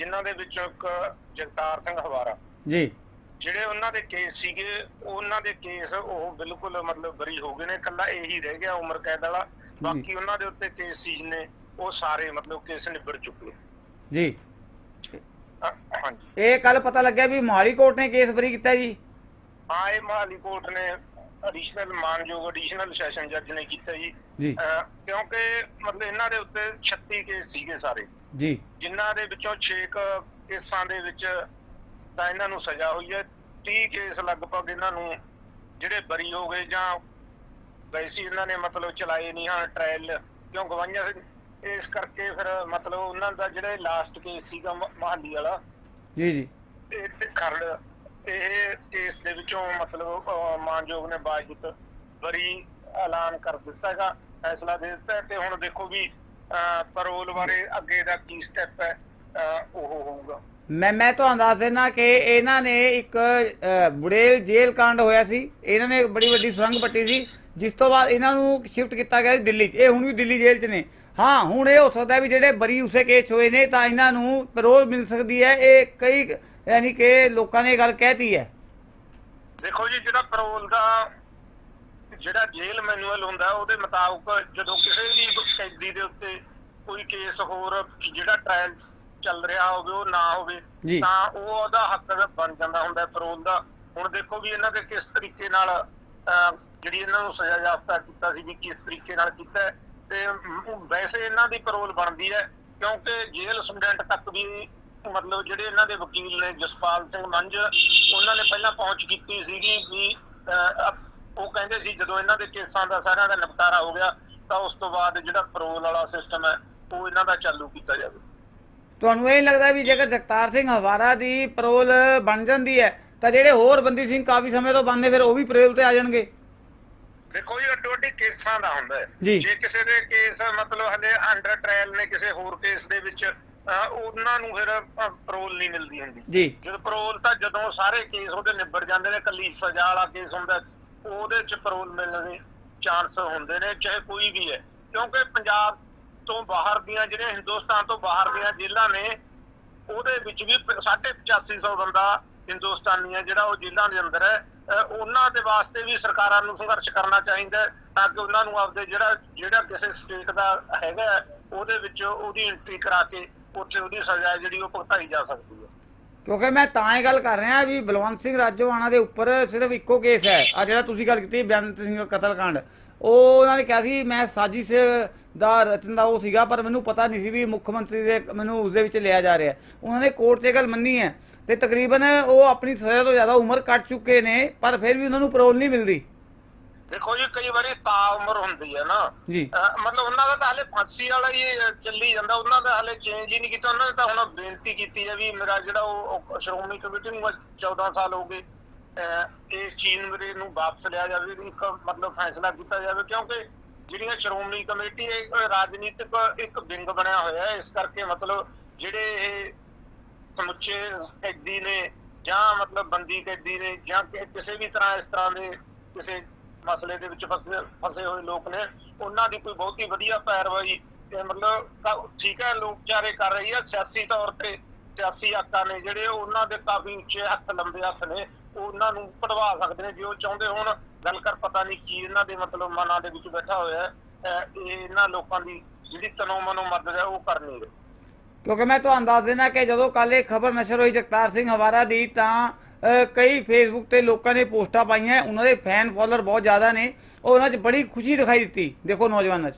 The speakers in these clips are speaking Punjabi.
ਜਿਨ੍ਹਾਂ ਦੇ ਵਿੱਚੋਂ ਇੱਕ ਜਗਤਾਰ ਸਿੰਘ ਹਵਾਰਾ। ਜੀ। ਜਿਹੜੇ ਉਹਨਾਂ ਦੇ ਕੇਸ ਸੀਗੇ ਉਹਨਾਂ ਦੇ ਕੇਸ ਉਹ ਬਿਲਕੁਲ ਮਤਲਬ ਬਰੀ ਹੋ ਗਏ ਨੇ ਕੱਲਾ ਇਹੀ ਰਹਿ ਗਿਆ ਉਮਰ ਕੈਦ ਵਾਲਾ। ਬਾਕੀ ਉਹਨਾਂ ਦੇ ਉੱਤੇ ਕੇਸ ਸੀ ਨੇ ਉਹ ਸਾਰੇ ਮਤਲਬ ਕੇਸ ਨਿਬੜ ਚੁੱਕੇ ਜੀ। ਹਾਂਜੀ। ਇਹ ਕੱਲ ਪਤਾ ਲੱਗਿਆ ਵੀ ਮੋਹਾਲੀ ਕੋਰਟ ਨੇ ਕੇਸ ਬਰੀ ਕੀਤਾ ਜੀ। ਹਾਂ ਇਹ ਮਹਾਲੀ ਕੋਰਟ ਨੇ ਐਡੀਸ਼ਨਲ ਮਾਨਯੋਗ ਐਡੀਸ਼ਨਲ ਸੈਸ਼ਨ ਜੱਜ ਨੇ ਕੀਤਾ ਜੀ। ਕਿਉਂਕਿ ਮਤਲਬ ਇਹਨਾਂ ਦੇ ਉੱਤੇ 36 ਕੇਸ ਸੀਗੇ ਸਾਰੇ। ਜੀ। ਜਿਨ੍ਹਾਂ ਦੇ ਵਿੱਚੋਂ 6 ਕੇਸਾਂ ਦੇ ਵਿੱਚ ਤਾਂ ਇਹਨਾਂ ਨੂੰ ਸਜ਼ਾ ਹੋਈ ਹੈ। 30 ਕੇਸ ਲਗਭਗ ਇਹਨਾਂ ਨੂੰ ਜਿਹੜੇ ਬਰੀ ਹੋ ਗਏ ਜਾਂ ਵੈਸੀ ਇਹਨਾਂ ਨੇ ਮਤਲਬ ਚਲਾਏ ਨਹੀਂ ਹਨ ਟ੍ਰਾਇਲ ਕਿਉਂ ਗਵਾਈਆਂ ਇਸ ਕਰਕੇ ਫਿਰ ਮਤਲਬ ਉਹਨਾਂ ਦਾ ਜਿਹੜਾ ਲਾਸਟ ਕੇਸ ਸੀਗਾ ਮਹਾਲੀ ਵਾਲਾ। ਜੀ ਜੀ। ਇਹ ਤੇ ਖਰੜ ਇਹ ਕੇਸ ਦੇ ਵਿੱਚੋਂ ਮਤਲਬ ਮਾਨਯੋਗ ਨੇ ਬਾਜਤ ਬਰੀ ਐਲਾਨ ਕਰ ਦਿੱਤਾ ਹੈਗਾ ਫੈਸਲਾ ਦੇ ਦਿੱਤਾ ਹੈ ਤੇ ਹੁਣ ਦੇਖੋ ਵੀ ਪਰੋਲ ਬਾਰੇ ਅੱਗੇ ਦਾ ਕੀ ਸਟੈਪ ਹੈ ਉਹ ਹੋਊਗਾ। ਮੈਂ ਮੈਂ ਤੁਹਾਨੂੰ ਦੱਸ ਦੇਣਾ ਕਿ ਇਹਨਾਂ ਨੇ ਇੱਕ ਬੁੜੇਲ ਜੇਲ੍ਹ ਕਾਂਡ ਹੋਇਆ ਸੀ। ਇਹਨਾਂ ਨੇ ਇੱਕ ਬੜੀ ਵੱਡੀ ਸੁਰੰਗ ਪੱਟੀ ਸੀ। ਜਿਸ ਤੋਂ ਬਾਅਦ ਇਹਨਾਂ ਨੂੰ ਸ਼ਿਫਟ ਕੀਤਾ ਗਿਆ ਸੀ ਦਿੱਲੀ 'ਚ। ਇਹ ਹੁਣ ਵੀ ਦਿੱਲੀ ਜੇਲ੍ਹ 'ਚ ਨੇ। ਹਾਂ ਹੁਣ ਇਹ ਹੋ ਸਕਦਾ ਵੀ ਜਿਹੜੇ ਬਰੀ ਉਸੇ ਕੇਸ ਹੋਏ ਨੇ ਤਾਂ ਇਹਨਾਂ ਨੂੰ ਪੈਰੋਲ ਮਿਲ ਸਕਦੀ ਹੈ। ਇਹ ਕਈ ਯਾਨੀ ਕਿ ਲੋਕਾਂ ਨੇ ਇਹ ਗੱਲ ਕਹਿਤੀ ਹੈ। ਦੇਖੋ ਜੀ ਜਿਹੜਾ ਪਰੋਲ ਦਾ ਜਿਹੜਾ ਜੇਲ੍ਹ ਮੈਨੂਅਲ ਹੁੰਦਾ ਉਹਦੇ ਮੁਤਾਬਕ ਜਦੋਂ ਕਿਸੇ ਵੀ ਕੈਦੀ ਦੇ ਉੱਤੇ ਕੋਈ ਕੇਸ ਹੋਰ ਜਿਹੜਾ ਟ੍ਰਾਇਲ ਚੱਲ ਰਿਹਾ ਹੋਵੇ ਉਹ ਨਾ ਹੋਵੇ। ਤਾਂ ਉਹ ਉਹਦਾ ਹੱਕ ਬਣ ਜਾਂਦਾ ਹੁੰਦਾ ਪਰੋਲ ਦਾ ਹੁਣ ਦੇਖੋ ਵੀ ਇਹਨਾਂ ਦੇ ਕਿਸ ਤਰੀਕੇ ਨਾਲ ਜਿਹੜੀ ਇਹਨਾਂ ਨੂੰ ਸਜ਼ਾ ਯਾਫਤਾ ਕੀਤਾ ਸੀ ਵੀ ਕਿਸ ਤਰੀਕੇ ਨਾਲ ਕੀਤਾ ਤੇ ਵੈਸੇ ਇਹਨਾਂ ਦੀ ਪਰੋਲ ਬਣਦੀ ਹੈ ਕਿਉਂਕਿ ਜੇਲ੍ਹ ਸੁਪਰਡੈਂਟ ਤੱਕ ਵੀ ਮਤਲਬ ਜਿਹੜੇ ਇਹਨਾਂ ਦੇ ਵਕੀਲ ਨੇ ਜਸਪਾਲ ਸਿੰਘ ਮੰਝ ਉਹਨਾਂ ਨੇ ਪਹਿਲਾਂ ਪਹੁੰਚ ਕੀਤੀ ਸੀਗੀ ਵੀ ਉਹ ਕਹਿੰਦੇ ਸੀ ਜਦੋਂ ਇਹਨਾਂ ਦੇ ਕੇਸਾਂ ਦਾ ਸਾਰਿਆਂ ਦਾ ਨਿਪਟਾਰਾ ਹੋ ਗਿਆ ਤਾਂ ਉਸ ਤੋਂ ਬਾਅਦ ਜਿਹੜਾ ਪਰੋਲ ਵਾਲਾ ਸਿਸਟਮ ਹੈ ਉਹ ਇਹਨਾਂ ਦਾ ਚਾਲੂ ਕੀਤਾ ਜਾਵੇ। ਤੁਹਾਨੂੰ ਇਹ ਲੱਗਦਾ ਵੀ ਜੇਕਰ ਜਗਤਾਰ ਸਿੰਘ ਹਵਾਰਾ ਦੀ ਪੈਰੋਲ ਬਣ ਜਾਂਦੀ ਹੈ ਤਾਂ ਜਿਹੜੇ ਹੋਰ ਬੰਦੀ ਸਿੰਘ ਕਾਫੀ ਸਮੇਂ ਤੋਂ ਬੰਦੇ ਫਿਰ ਉਹ ਵੀ ਪੈਰੋਲ ਤੇ ਆ ਜਾਣਗੇ? ਦੇਖੋ ਜੀ ਅੱਡੋ ਅੱਡੀ ਕੇਸਾਂ ਦਾ ਹੁੰਦਾ ਜੀ। ਕਿਸੇ ਦੇ ਕੇਸ ਮਤਲਬ ਹਲੇ ਅੰਡਰ ਟ੍ਰਾਇਲ ਨੇ ਕਿਸੇ ਹੋਰ ਕੇਸ ਦੇ ਵਿੱਚ ਉਹਨਾਂ ਨੂੰ ਫਿਰ ਪਰੋਲ ਨਹੀਂ ਮਿਲਦੀ ਹੁੰਦੀ। ਜੀ। ਜਦੋਂ ਪਰੋਲ ਤਾਂ ਜਦੋਂ ਸਾਰੇ ਕੇਸ ਉਹਦੇ ਨਿਬੜ ਜਾਂਦੇ ਨੇ ਕੱਲੀ ਸਜ਼ਾ ਵਾਲਾ ਕੇਸ ਹੁੰਦਾ ਉਹਦੇ ਚ ਪਰੋਲ ਮਿਲਣ ਦੇ ਚਾਂਸ ਹੁੰਦੇ ਨੇ ਚਾਹੇ ਕੋਈ ਵੀ ਹੈ। ਕਿਉਂਕਿ ਪੰਜਾਬ ਤੋਂ ਬਾਹਰ ਦੀਆਂ ਜਿਹੜੀਆਂ ਹਿੰਦੁਸਤਾਨ ਤੋਂ ਬਾਹਰ ਦੀਆਂ ਜੇਲ੍ਹਾਂ ਨੇ ਉਹਦੇ ਵਿੱਚ ਵੀ 8500 ਬੰਦਾ ਹਿੰਦੁਸਤਾਨੀ ਹੈ ਜਿਹੜਾ ਉਹ ਜੇਲ੍ਹਾਂ ਦੇ ਅੰਦਰ ਹੈ। ਉਹਨਾਂ ਦੇ ਵਾਸਤੇ ਵੀ ਸਰਕਾਰਾਂ ਨੂੰ ਸੰਘਰਸ਼ ਕਰਨਾ ਚਾਹੀਦਾ ਤਾਂ ਕਿ ਉਹਨਾਂ ਨੂੰ ਆਪਦੇ ਜਿਹੜਾ ਜਿਹੜਾ ਕਿਸੇ ਸਟੇਟ ਦਾ ਹੈਗਾ ਹੈ, ਉਹਦੇ ਵਿੱਚ ਉਹਦੀ ਐਂਟਰੀ ਕਰਾ ਕੇ ਉੱਥੇ ਉਹਦੀ ਸਜ਼ਾ ਜਿਹੜੀ ਉਹ ਭੁਗਤਾਈ ਜਾ ਸਕਦੀ ਕਿਉਂਕਿ ਮੈਂ ਤਾਂ ਇਹ ਗੱਲ ਕਰ ਰਿਹਾ ਵੀ ਬਲਵੰਤ ਸਿੰਘ ਰਾਜੋਆਣਾ ਦੇ ਉੱਪਰ ਸਿਰਫ ਇੱਕੋ ਕੇਸ ਹੈ। ਆ ਜਿਹੜਾ ਤੁਸੀਂ ਗੱਲ ਕੀਤੀ ਬੇਅੰਤ ਸਿੰਘ ਕਤਲकांड, ਉਹ ਉਹਨਾਂ ਨੇ ਕਿਹਾ ਸੀ, ਮੈਂ ਸਾਜ਼ਿਸ਼ ਦਾ ਰਚਨ ਦਾ ਉਹ ਸੀਗਾ, ਪਰ ਮੈਨੂੰ ਪਤਾ ਨਹੀਂ ਸੀ ਵੀ ਮੁੱਖ ਮੰਤਰੀ ਦੇ ਮੈਨੂੰ ਉਸ ਦੇ ਵਿੱਚ ਲਿਆ ਜਾ ਰਿਹਾ। ਉਹਨਾਂ ਨੇ ਕੋਰਟ 'ਚ ਇਹ ਗੱਲ ਮੰਨੀ ਹੈ ਤੇ ਤਕਰੀਬਨ ਉਹ ਆਪਣੀ ਸਜ਼ਾ ਤੋਂ ਜ਼ਿਆਦਾ ਉਮਰ ਕੱਟ ਚੁੱਕੇ ਨੇ, ਪਰ ਫਿਰ ਵੀ ਉਹਨਾਂ ਨੂੰ ਪੈਰੋਲ ਨਹੀਂ ਮਿਲਦੀ। ਦੇਖੋ ਜੀ ਕਈ ਵਾਰੀ ਤਾ ਉਮਰ ਹੁੰਦੀ ਹੈ ਨਾ। ਜੀ। ਮਤਲਬ ਉਹਨਾਂ ਦਾ ਤਾਂ ਹਲੇ ਫਾਂਸੀ ਵਾਲਾ ਹੀ ਚੱਲੀ ਜਾਂਦਾ। ਉਹਨਾਂ ਦਾ ਹਲੇ ਚੇਂਜ ਹੀ ਨਹੀਂ ਕੀਤਾ। ਉਹਨਾਂ ਨੇ ਤਾਂ ਹੁਣ ਬੇਨਤੀ ਕੀਤੀ ਹੈ ਵੀ ਮੇਰਾ ਜਿਹੜਾ ਉਹ ਸ਼੍ਰੋਮਣੀ ਕਮੇਟੀ ਨੂੰ 14 ਸਾਲ ਹੋ ਗਏ। ਇਸ ਚੀਜ਼ ਨੂੰ ਮੇਰੇ ਨੂੰ ਵਾਪਸ ਲਿਆ ਜਾਵੇ ਇੱਕ ਮਤਲਬ ਫੈਸਲਾ ਕੀਤਾ ਜਾਵੇ। ਕਿਉਂਕਿ ਜਿਹੜੀਆਂ ਸ਼੍ਰੋਮਣੀ ਕਮੇਟੀ ਹੈ ਰਾਜਨੀਤਿਕ ਇੱਕ ਵਿੰਗ ਬਣਿਆ ਹੋਇਆ ਹੈ। ਇਸ ਕਰਕੇ ਮਤਲਬ ਜਿਹੜੇ ਇਹ ਸਮੁੱਚੇ ਕੈਦੀ ਨੇ ਜਾਂ ਮਤਲਬ ਬੰਦੀ ਕੈਦੀ ਨੇ ਜਾਂ ਕਿਸੇ ਵੀ ਤਰ੍ਹਾਂ ਇਸ ਤਰ੍ਹਾਂ ਦੇ ਕਿਸੇ ਮਸਲੇ ਦੇ ਵਿੱਚ ਫਸੇ ਹੋਏ ਲੋਕ ਨੇ, ਉਹਨਾਂ ਦੀ ਕੋਈ ਬਹੁਤੀ ਵਧੀਆ ਪੈਰਵਾਈ ਮਤਲਬ ਠੀਕ ਹੈ, ਲੋਕ ਕਰ ਰਹੀ ਹੈ, ਸਿਆਸੀ ਤੌਰ ਤੇ ਸਿਆਸੀ ਆਕਾ ਨੇ ਜਿਹੜੇ, ਉਹਨਾਂ ਦੇ ਕਾਫੀ ਉੱਚੇ ਹੱਥ, ਲੰਬੇ ਹੱਥ ਨੇ ਉਹਨਾਂ ਨੂੰ ਪੜਵਾ ਸਕਦੇ ਨੇ, ਜੇ ਉਹ ਚਾਹੁੰਦੇ ਹੋਣ, ਗੱਲ ਕਰ ਪਤਾ ਨਹੀਂ ਕੀ ਇਹਨਾਂ ਦੇ ਮਤਲਬ ਮਨਾਂ ਦੇ ਵਿੱਚ ਬੈਠਾ ਹੋਇਆ ਹੈ, ਇਹ ਇਹਨਾਂ ਲੋਕਾਂ ਦੀ ਜਿਹੜੀ ਤਨੋ ਮਨੋ ਮਦਦ ਹੈ, ਉਹ ਕਰਨੀ ਹੈ। ਕਿਉਂਕਿ ਮੈਂ ਤੁਹਾਨੂੰ ਦੱਸ ਦੇਣਾ ਕਿ ਜਦੋਂ ਕੱਲ ਇਹ ਖਬਰ ਨਸ਼ਰ ਹੋਈ ਜਗਤਾਰ ਸਿੰਘ ਹਵਾਰਾ ਦੀ, ਤਾਂ ਕਈ ਫੇਸਬੁੱਕ ਤੇ ਲੋਕਾਂ ਨੇ ਪੋਸਟਾਂ ਪਾਈਆਂ, ਉਹਨਾਂ ਦੇ ਫੈਨ ਫਾਲੋਅਰ ਬਹੁਤ ਜ਼ਿਆਦਾ ਨੇ, ਉਹ ਉਹਨਾਂ 'ਚ ਬੜੀ ਖੁਸ਼ੀ ਦਿਖਾਈ ਦਿੱਤੀ। ਦੇਖੋ ਨੌਜਵਾਨਾਂ 'ਚ।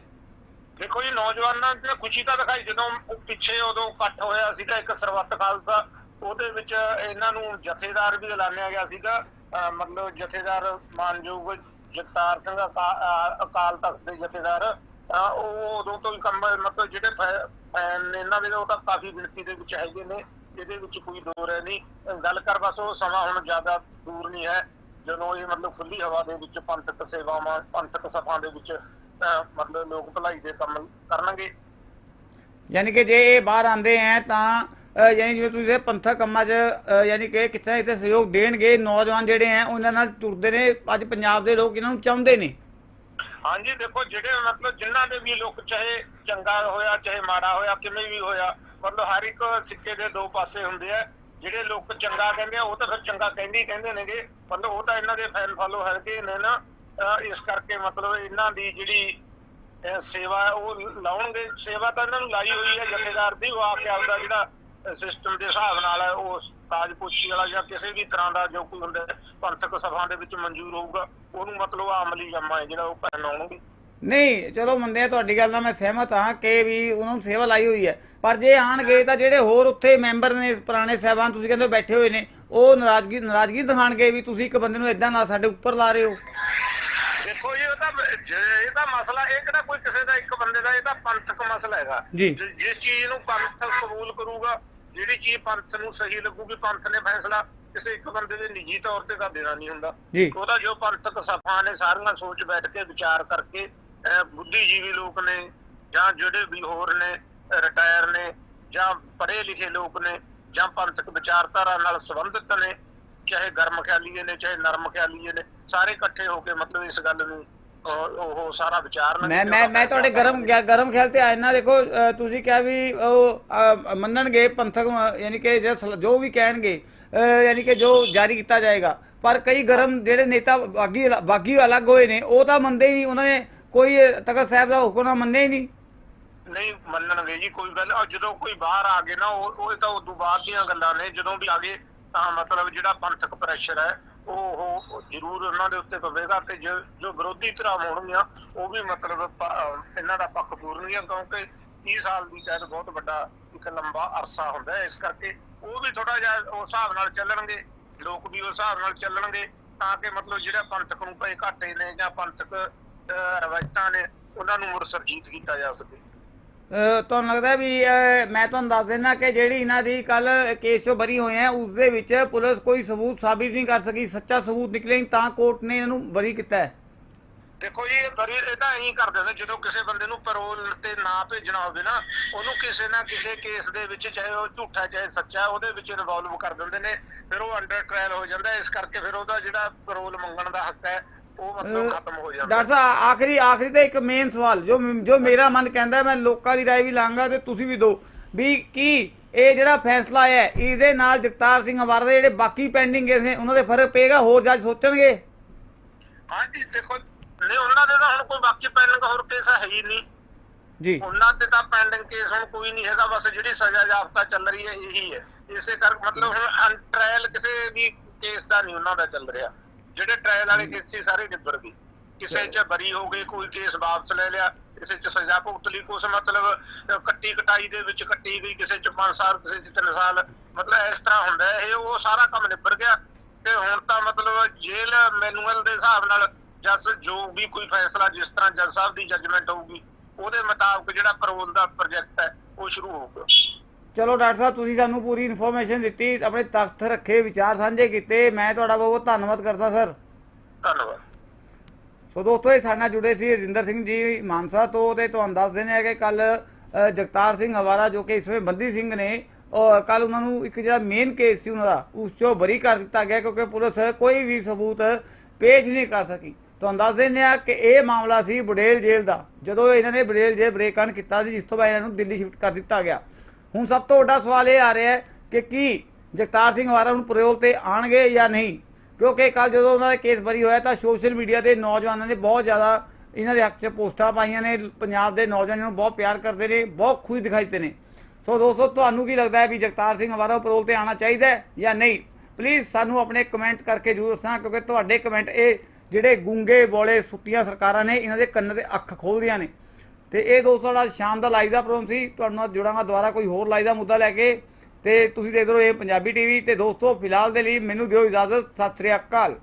ਦੇਖੋ ਜੀ, ਨੌਜਵਾਨਾਂ ਨੇ ਖੁਸ਼ੀ ਤਾਂ ਦਿਖਾਈ, ਜਦੋਂ ਪਿੱਛੇ ਉਦੋਂ ਇਕੱਠ ਹੋਇਆ ਸੀਗਾ ਇੱਕ ਸਰਬੱਤ ਖਾਲਸਾ, ਉਹਦੇ ਵਿੱਚ ਇਹਨਾਂ ਨੂੰ ਜਥੇਦਾਰ ਵੀ ਐਲਾਨਿਆ ਗਿਆ ਸੀਗਾ। ਮਤਲਬ ਜਥੇਦਾਰ ਮਾਨਯੋਗ ਜਗਤਾਰ ਸਿੰਘ ਅਕਾਲ ਤਖਤ ਦੇ ਜਥੇਦਾਰ ਉਹ ਉਦੋਂ ਤੋਂ ਹੀ ਕੰਮ ਮਤਲਬ ਜਿਹੜੇ ਫੈਨ ਇਹਨਾਂ ਦੇ ਉਹ ਤਾਂ ਕਾਫੀ ਗਿਣਤੀ ਦੇ ਵਿੱਚ ਹੈਗੇ ਨੇ। ਇਹਦੇ ਵਿੱਚ ਕੋਈ ਦੋ ਰਹਿ ਨਹੀਂ। ਗੱਲ ਕਰ ਬਸ ਉਹ ਸਮਾਂ ਹੁਣ ਜ਼ਿਆਦਾ ਦੂਰ ਨਹੀਂ ਹੈ। ਜਦੋਂ ਇਹ ਮਤਲਬ ਖੁੱਲੀ ਹਵਾ ਦੇ ਵਿੱਚ ਪੰਥਕ ਸੇਵਾਵਾਂ ਪੰਥਕ ਸਭਾ ਦੇ ਵਿੱਚ ਮਤਲਬ ਲੋਕ ਭਲਾਈ ਦੇ ਕੰਮ ਕਰਨਗੇ। ਯਾਨੀ ਕਿ ਜੇ ਇਹ ਬਾਹਰ ਆਉਂਦੇ ਹੈ ਤਾਂ ਯਾਨੀ ਜਿਵੇਂ ਤੁਸੀਂ ਇਹ ਪੰਥਕ ਕੰਮਾਂ 'ਚ ਯਾਨੀ ਕਿ ਨਾ ਕਿਤੇ ਸਹਿਯੋਗ ਦੇਣਗੇ ਨੌਜਵਾਨ ਜਿਹੜੇ ਹੈ ਉਹਨਾਂ ਨਾਲ ਤੁਰਦੇ ਨੇ। ਅੱਜ ਪੰਜਾਬ ਦੇ ਲੋਕ ਇਹਨਾਂ ਨੂੰ ਚਾਹੁੰਦੇ ਨੇ। ਹਾਂਜੀ ਦੇਖੋ ਜਿਹੜੇ ਮਤਲਬ ਜਿਨ੍ਹਾਂ ਦੇ ਵੀ ਲੋਕ ਚਾਹੇ ਚੰਗਾ ਹੋਇਆ ਚਾਹੇ ਮਾੜਾ ਹੋਇਆ ਕਿਵੇਂ ਵੀ ਹੋਇਆ ਮਤਲਬ ਹਰ ਇੱਕ ਸਿੱਕੇ ਦੇ ਦੋ ਪਾਸੇ ਹੁੰਦੇ ਆ, ਜਿਹੜੇ ਲੋਕ ਚੰਗਾ ਕਹਿੰਦੇ ਆ, ਉਹ ਤਾਂ ਫਿਰ ਚੰਗਾ ਕਹਿੰਦੇ ਹੀ ਕਹਿੰਦੇ ਨੇਗੇ। ਮਤਲਬ ਉਹ ਤਾਂ ਇਹਨਾਂ ਦੇ ਫੈਨ ਫਾਲੋ ਹੈਗੇ ਨੇ ਨਾ। ਇਸ ਕਰਕੇ ਮਤਲਬ ਇਹਨਾਂ ਦੀ ਜਿਹੜੀ ਸੇਵਾ ਉਹ ਲਾਉਣਗੇ। ਸੇਵਾ ਤਾਂ ਇਹਨਾਂ ਨੂੰ ਲਾਈ ਹੋਈ ਹੈ, ਜਥੇਦਾਰ ਦੀ, ਉਹ ਆ ਕੇ ਆਪਦਾ ਜਿਹੜਾ ਸਿਸਟਮ ਦੇ ਹਿਸਾਬ ਨਾਲ ਹੈ, ਉਹ ਤਾਜਪੋਸ਼ੀ ਵਾਲਾ ਜਾਂ ਕਿਸੇ ਵੀ ਤਰ੍ਹਾਂ ਦਾ ਜੋ ਕੋਈ ਹੁੰਦਾ ਪੰਥਕ ਸਭਾ ਦੇ ਵਿੱਚ ਮਨਜ਼ੂਰ ਹੋਊਗਾ, ਉਹਨੂੰ ਮਤਲਬ ਆਮਲੀ ਅਮਲੀ ਜਮਾ ਹੈ, ਜਿਹੜਾ ਉਹ ਪਹਿਨਾਉਣਗੇ ਨਹੀਂ ਚਲੋ ਮੰਨਦੇ ਆ ਤੁਹਾਡੀ ਗੱਲ ਨਾਲ ਮੈਂ ਸਹਿਮਤ ਹਾਂ ਕਿ ਵੀ ਉਹਨਾਂ ਨੂੰ ਸੇਵਾ ਲਾਈ ਹੋਈ ਹੈ। ਪਰ ਜੇ ਆਣਗੇ ਤਾਂ ਜਿਹੜੇ ਹੋਰ ਉੱਥੇ ਮੈਂਬਰ ਨੇ ਪੁਰਾਣੇ ਸਹਿਬਾਨ ਤੁਸੀਂ ਕਹਿੰਦੇ ਬੈਠੇ ਹੋਏ ਨੇ ਉਹ ਨਾਰਾਜ਼ਗੀ ਨਾਰਾਜ਼ਗੀ ਦਿਖਾਣਗੇ ਵੀ ਤੁਸੀਂ ਇੱਕ ਬੰਦੇ ਨੂੰ ਇਦਾਂ ਨਾ ਸਾਡੇ ਉੱਪਰ ਲਾ ਰਹੇ ਹੋ। ਦੇਖੋ ਜੀ ਇਹ ਤਾਂ ਜੇ ਇਹਦਾ ਮਸਲਾ ਇਹ ਕਿਹੜਾ ਕੋਈ ਕਿਸੇ ਦਾ ਇੱਕ ਬੰਦੇ ਦਾ ਇਹ ਤਾਂ ਪੰਥਕ ਮਸਲਾ ਹੈਗਾ। ਜਿਸ ਚੀਜ਼ ਨੂੰ ਪੰਥ ਕਬੂਲ ਕਰੂਗਾ ਜਿਹੜੀ ਚੀਜ਼ ਪੰਥ ਨੂੰ ਸਹੀ ਲੱਗੂਗੀ ਪੰਥ ਨੇ ਫੈਸਲਾ ਕਿਸੇ ਇੱਕ ਬੰਦੇ ਦੇ ਨਿੱਜੀ ਤੌਰ ਤੇ ਤਾਂ ਦੇਣਾ ਨਹੀਂ ਹੁੰਦਾ। ਉਹਦਾ ਜੋ ਪੰਥਕ ਸਭਾ ਨੇ ਸਾਰੀਆਂ ਸੋਚ ਬੈਠ ਕੇ ਵਿਚਾਰ ਕਰਕੇ ਬੁੱਧੀਜੀਵੀ ਲੋਕ ਨੇ ਜਾਂ ਜਿਹੜੇ ਵੀ ਹੋਰ ਨੇ ਰਿਟਾਇਰ ਨੇ ਜਾਂ ਪੜ੍ਹੇ ਲਿਖੇ ਲੋਕ ਨੇ ਜਾਂ ਪੰਥਕ ਵਿਚਾਰਧਾਰਾ ਨਾਲ ਸੰਬੰਧਿਤ ਨੇ ਚਾਹੇ ਗਰਮ ਖਿਆਲੀਏ ਨੇ ਚਾਹੇ ਨਰਮ ਖਿਆਲੀਏ ਨੇ ਸਾਰੇ ਇਕੱਠੇ ਹੋ ਕੇ ਮਤਲਬ ਇਸ ਗੱਲ ਨੂੰ ਉਹ ਸਾਰਾ ਵਿਚਾਰਨਗੇ ਮੈਂ ਮੈਂ ਮੈਂ ਤੁਹਾਡੇ ਗਰਮ ਗਰਮ ਖਿਆਲ ਤੇ ਆਇਆ। ਨਾ ਦੇਖੋ ਤੁਸੀਂ ਕਿਹਾ ਵੀ ਉਹ ਮੰਨਣਗੇ ਪੰਥਕ ਯਾਨੀ ਕਿ ਜੋ ਵੀ ਕਹਿਣਗੇ ਯਾਨੀ ਕਿ ਜੋ ਜਾਰੀ ਕੀਤਾ ਜਾਏਗਾ। ਪਰ ਕਈ ਗਰਮ ਜਿਹੜੇ ਨੇਤਾ ਬਾਗੀ ਬਾਗੀ ਅਲੱਗ ਹੋਏ ਨੇ ਉਹ ਤਾਂ ਮੰਨਦੇ ਹੀ ਨਹੀਂ। ਉਹਨਾਂ ਨੇ ਕੋਈ ਤਖਤ ਸਾਹਿਬ ਦਾ ਹੁਕਮ ਮੰਨਿਆ ਹੀ ਨਹੀਂ। ਨਹੀਂ, ਮੰਨਣਗੇ ਜੀ, ਕੋਈ ਗੱਲ ਔਰ ਜਦੋਂ ਕੋਈ ਬਾਹਰ ਆ ਗਏ ਨਾ, ਉਹ ਉਹ ਤਾਂ ਉਦੋਂ ਬਾਅਦ ਦੀਆਂ ਗੱਲਾਂ ਨੇ। ਜਦੋਂ ਵੀ ਆ ਗਏ ਤਾਂ ਮਤਲਬ ਜਿਹੜਾ ਪੰਥਕ ਪ੍ਰੈਸ਼ਰ ਹੈ, ਉਹ ਉਹ ਜ਼ਰੂਰ ਉਹਨਾਂ ਦੇ ਉੱਤੇ ਪਵੇਗਾ ਤੇ ਜੋ ਵਿਰੋਧੀ ਧਿਰਾਂ ਹੋਣਗੀਆਂ, ਉਹ ਵੀ ਮਤਲਬ ਇਹਨਾਂ ਦਾ ਪੱਖ ਪੂਰਨਗੀਆਂ, ਕਿਉਂਕਿ 30 ਸਾਲ ਦੀ ਕੈਦ ਬਹੁਤ ਵੱਡਾ ਇੱਕ ਲੰਬਾ ਅਰਸਾ ਹੁੰਦਾ ਹੈ। ਇਸ ਕਰਕੇ ਉਹ ਵੀ ਥੋੜਾ ਜਿਹਾ ਉਸ ਹਿਸਾਬ ਨਾਲ ਚੱਲਣਗੇ। ਲੋਕ ਵੀ ਉਸ ਹਿਸਾਬ ਨਾਲ ਚੱਲਣਗੇ ਤਾਂ ਕਿ ਮਤਲਬ ਜਿਹੜਾ ਪੰਥਕ ਨੂੰ ਪਏ ਘਾਟੇ ਨੇ ਜਾਂ ਪੰਥਕ ਰਵਾਇਤਾਂ ਨੇ ਉਹਨਾਂ ਨੂੰ ਮੁੜ ਸਰਜੀਤ ਕੀਤਾ ਜਾ ਸਕੇ। ਤੁਹਾਨੂੰ ਲੱਗਦਾ ਵੀ ਮੈਂ ਤੁਹਾਨੂੰ ਦੱਸ ਦਿੰਦਾ ਕਿ ਜਿਹੜੀ ਇਹਨਾਂ ਦੀ ਕੱਲ ਕੇਸ ਚੋਂ ਬਰੀ ਹੋਏ ਆ ਉਸ ਦੇ ਵਿੱਚ ਪੁਲਿਸ ਕੋਈ ਸਬੂਤ ਸਾਬਿਤ ਨਹੀਂ ਕਰ ਸਕੀ ਸੱਚਾ ਸਬੂਤ ਨਿਕਲੇ ਤਾਂ ਕੋਰਟ ਨੇ ਇਹਨੂੰ ਬਰੀ ਕੀਤਾ ਦੇਖੋ ਜੀ ਬਰੀ ਇਹ ਤਾਂ ਐਂ ਕਰਦੇ ਨੇ ਜਦੋਂ ਕਿਸੇ ਬੰਦੇ ਨੂੰ ਪੈਰੋਲ ਤੇ ਨਾ ਭੇਜਣਾ ਹੋਵੇ ਨਾ ਉਹਨੂੰ ਕਿਸੇ ਨਾ ਕਿਸੇ ਕੇਸ ਦੇ ਵਿੱਚ ਚਾਹੇ ਉਹ ਝੂਠਾ ਚਾਹੇ ਸੱਚਾ ਉਹਦੇ ਵਿੱਚ ਇਨਵੋਲਵ ਕਰ ਦਿੰਦੇ ਨੇ ਫਿਰ ਉਹ ਅੰਡਰ ਟ੍ਰਾਇਲ ਹੋ ਜਾਂਦਾ ਇਸ ਕਰਕੇ ਫਿਰ ਉਹਦਾ ਜਿਹੜਾ ਪੈਰੋਲ ਮੰਗਣ ਦਾ ਹੱਕ ਹੈ ਉਹ ਮਤਲਬ ਅਹ ਖਤਮ ਹੋ ਜਾਂਦਾ ਡਾਕਟਰ ਸਾਹਿਬ ਆਖਰੀ ਆਖਰੀ ਤੇ ਇੱਕ ਮੇਨ ਸਵਾਲ ਜੋ ਜੋ ਮੇਰਾ ਮਨ ਕਹਿੰਦਾ ਮੈਂ ਲੋਕਾਂ ਦੀ رائے ਵੀ ਲਾਂਗਾ ਤੇ ਤੁਸੀਂ ਵੀ ਦਿਓ ਵੀ ਕੀ ਇਹ ਜਿਹੜਾ ਫੈਸਲਾ ਹੈ ਇਹਦੇ ਨਾਲ ਜਗਤਾਰ ਸਿੰਘ ਹਵਾਰਾ ਦੇ ਜਿਹੜੇ ਬਾਕੀ ਪੈਂਡਿੰਗ ਕੇਸ ਨੇ ਉਹਨਾਂ ਦੇ ਫਰਕ ਪਏਗਾ ਹੋਰ ਜੱਜ ਸੋਚਣਗੇ ਹਾਂਜੀ ਦੇਖੋ ਨਹੀਂ ਉਹਨਾਂ ਦੇ ਤਾਂ ਹੁਣ ਕੋਈ ਬਾਕੀ ਪੈਂਡਿੰਗ ਹੋਰ ਕੇਸ ਹੈ ਹੀ ਨਹੀਂ ਜੀ ਉਹਨਾਂ ਤੇ ਤਾਂ ਪੈਂਡਿੰਗ ਕੇਸ ਹੁਣ ਕੋਈ ਨਹੀਂ ਹੈਗਾ ਬਸ ਜਿਹੜੀ ਸਜ਼ਾ ਜਾਫਤਾ ਚੱਲ ਰਹੀ ਹੈ ਇਹੀ ਹੈ ਇਸੇ ਕਰ ਮਤਲਬ ਹੁਣ ਟ੍ਰਾਇਲ ਕਿਸੇ ਵੀ ਕੇਸ ਦਾ ਨਹੀਂ ਉਹਨਾਂ ਦਾ ਚੱਲ ਰਿਹਾ ਜਿਹੜੇ ਟ੍ਰਾਇਲ ਵਾਲੇ ਕੇਸ ਸੀ ਸਾਰੇ ਨਿਬੜ ਗਏ। ਕਿਸੇ 'ਚ ਬਰੀ ਹੋ ਗਏ ਕੋਈ ਕੇਸ ਵਾਪਸ ਲੈ ਲਿਆ ਕਿਸੇ 'ਚ ਸਜ਼ਾ ਭੁਗਤ ਲਈ ਕੁਛ ਮਤਲਬ ਕੱਟੀ ਕਟਾਈ ਦੇ ਵਿੱਚ ਕੱਟੀ ਗਈ ਕਿਸੇ 'ਚ 5 ਸਾਲ ਕਿਸੇ 'ਚ 3 ਸਾਲ। ਮਤਲਬ ਇਸ ਤਰ੍ਹਾਂ ਹੁੰਦਾ ਇਹ ਉਹ ਸਾਰਾ ਕੰਮ ਨਿਬੜ ਗਿਆ। ਤੇ ਹੁਣ ਤਾਂ ਮਤਲਬ ਜੇਲ੍ਹ ਮੈਨੂਅਲ ਦੇ ਹਿਸਾਬ ਨਾਲ ਜੱਜ ਜੋ ਵੀ ਕੋਈ ਫੈਸਲਾ ਜਿਸ ਤਰ੍ਹਾਂ ਜੱਜ ਸਾਹਿਬ ਦੀ ਜੱਜਮੈਂਟ ਹੋਊਗੀ ਉਹਦੇ ਮੁਤਾਬਕ ਜਿਹੜਾ ਪੈਰੋਲ ਦਾ ਪ੍ਰੋਜੈਕਟ ਹੈ ਉਹ ਸ਼ੁਰੂ ਹੋਊਗਾ ਚਲੋ ਡਾਕਟਰ ਸਾਹਿਬ ਤੁਸੀਂ ਸਾਨੂੰ ਪੂਰੀ ਇਨਫੋਰਮੇਸ਼ਨ ਦਿੱਤੀ ਆਪਣੇ ਤਖਤ ਰੱਖੇ ਵਿਚਾਰ ਸਾਂਝੇ ਕੀਤੇ ਮੈਂ ਤੁਹਾਡਾ ਬਹੁਤ ਬਹੁਤ ਧੰਨਵਾਦ ਕਰਦਾ ਸਰ। ਧੰਨਵਾਦ। ਸੋ ਦੋਸਤੋ ਇਹ ਸਾਡੇ ਨਾਲ ਜੁੜੇ ਸੀ ਰਜਿੰਦਰ ਸਿੰਘ ਜੀ ਮਾਨਸਾ ਤੋਂ ਤੇ ਤੁਹਾਨੂੰ ਦੱਸ ਦਿੰਦੇ ਆ ਕਿ ਕੱਲ ਜਗਤਾਰ ਸਿੰਘ ਹਵਾਰਾ ਜੋ ਕਿ ਇਸ ਸਮੇਂ ਬੰਦੀ ਸਿੰਘ ਨੇ ਕੱਲ ਉਹਨਾਂ ਨੂੰ ਇੱਕ ਜਿਹੜਾ ਮੇਨ ਕੇਸ ਸੀ ਉਹਨਾਂ ਦਾ ਉਸ ਚੋਂ ਬਰੀ ਕਰ ਦਿੱਤਾ ਗਿਆ ਕਿਉਂਕਿ ਪੁਲਿਸ ਕੋਈ ਵੀ ਸਬੂਤ ਪੇਸ਼ ਨਹੀਂ ਕਰ ਸਕੀ। ਤੁਹਾਨੂੰ ਦੱਸ ਦਿੰਦੇ ਆ ਕਿ ਇਹ ਮਾਮਲਾ ਸੀ ਬੁਡੇਲ ਜੇਲ੍ਹ ਦਾ ਜਦੋਂ ਇਹਨਾਂ ਨੇ ਬੁਡੇਲ ਜੇਲ੍ਹ ਬ੍ਰੇਕ ਕੀਤਾ ਸੀ ਜਿਸ ਤੋਂ ਬਾਅਦ ਇਹਨਾਂ ਨੂੰ ਦਿੱਲੀ ਸ਼ਿਫਟ ਕਰ ਦਿੱਤਾ ਗਿਆ। ਹੁਣ ਸਭ ਤੋਂ ਵੱਡਾ ਸਵਾਲ ਇਹ ਆ ਰਿਹਾ ਹੈ ਕਿ ਕੀ ਜਗਤਾਰ ਸਿੰਘ ਹਵਾਰਾ ਹੁਣ ਪ੍ਰਯੋਗ ਤੇ ਆਣਗੇ ਜਾਂ ਨਹੀਂ? ਕਿਉਂਕਿ ਕੱਲ ਜਦੋਂ ਉਹਨਾਂ ਦਾ ਕੇਸ ਬਰੀ ਹੋਇਆ ਤਾਂ ਸੋਸ਼ਲ ਮੀਡੀਆ ਤੇ ਨੌਜਵਾਨਾਂ ਨੇ ਬਹੁਤ ਜ਼ਿਆਦਾ ਇਹਨਾਂ ਦੇ ਹੱਕ 'ਚ ਪੋਸਟਾਂ ਪਾਈਆਂ ਨੇ, ਪੰਜਾਬ ਦੇ ਨੌਜਵਾਨਾਂ ਨੂੰ ਬਹੁਤ ਪਿਆਰ ਕਰਦੇ ਨੇ, ਬਹੁਤ ਖੁਸ਼ ਦਿਖਾਈ ਦਿੱਤੇ ਨੇ। ਸੋ ਦੋਸਤੋ, ਤੁਹਾਨੂੰ ਕੀ ਲੱਗਦਾ ਹੈ ਵੀ ਜਗਤਾਰ ਸਿੰਘ ਹਵਾਰਾ ਪਰੋਲ ਤੇ ਆਣਾ ਚਾਹੀਦਾ ਹੈ ਜਾਂ ਨਹੀਂ? ਪਲੀਜ਼ ਸਾਨੂੰ ਆਪਣੇ ਕਮੈਂਟ ਕਰਕੇ ਜਰੂਰ ਦੱਸਣਾ, ਕਿਉਂਕਿ ਤੁਹਾਡੇ ਕਮੈਂਟ ਇਹ ਜਿਹੜੇ ਗੂੰਗੇ ਬੋਲੇ ਸੁੱਤੀਆਂ ਸਰਕਾਰਾਂ ਨੇ, ਇਹਨਾਂ ਦੇ ਕੰਨ ਤੇ ਅੱਖ ਖੋਲਦੀਆਂ ਨੇ। ਤੇ ਇਹ ਦੋਸਤੋ ਸਾਡਾ ਸ਼ਾਮ ਦਾ ਲਾਈਵ ਦਾ ਪ੍ਰੋਗਰਾਮ ਸੀ। ਤੁਹਾਨੂੰ ਨਾਲ ਜੁੜਾਂਗਾ ਦੁਬਾਰਾ ਕੋਈ ਹੋਰ ਲਾਈਵ ਦਾ ਮੁੱਦਾ ਲੈ ਕੇ। ਤੇ ਤੁਸੀਂ ਦੇਖ ਰਹੇ ਹੋ ਇਹ ਪੰਜਾਬੀ ਟੀਵੀ। ਤੇ ਦੋਸਤੋ, ਫਿਲਹਾਲ ਦੇ ਲਈ ਮੈਨੂੰ ਦਿਓ ਇਜਾਜ਼ਤ। ਸਤਿ ਸ੍ਰੀ ਅਕਾਲ।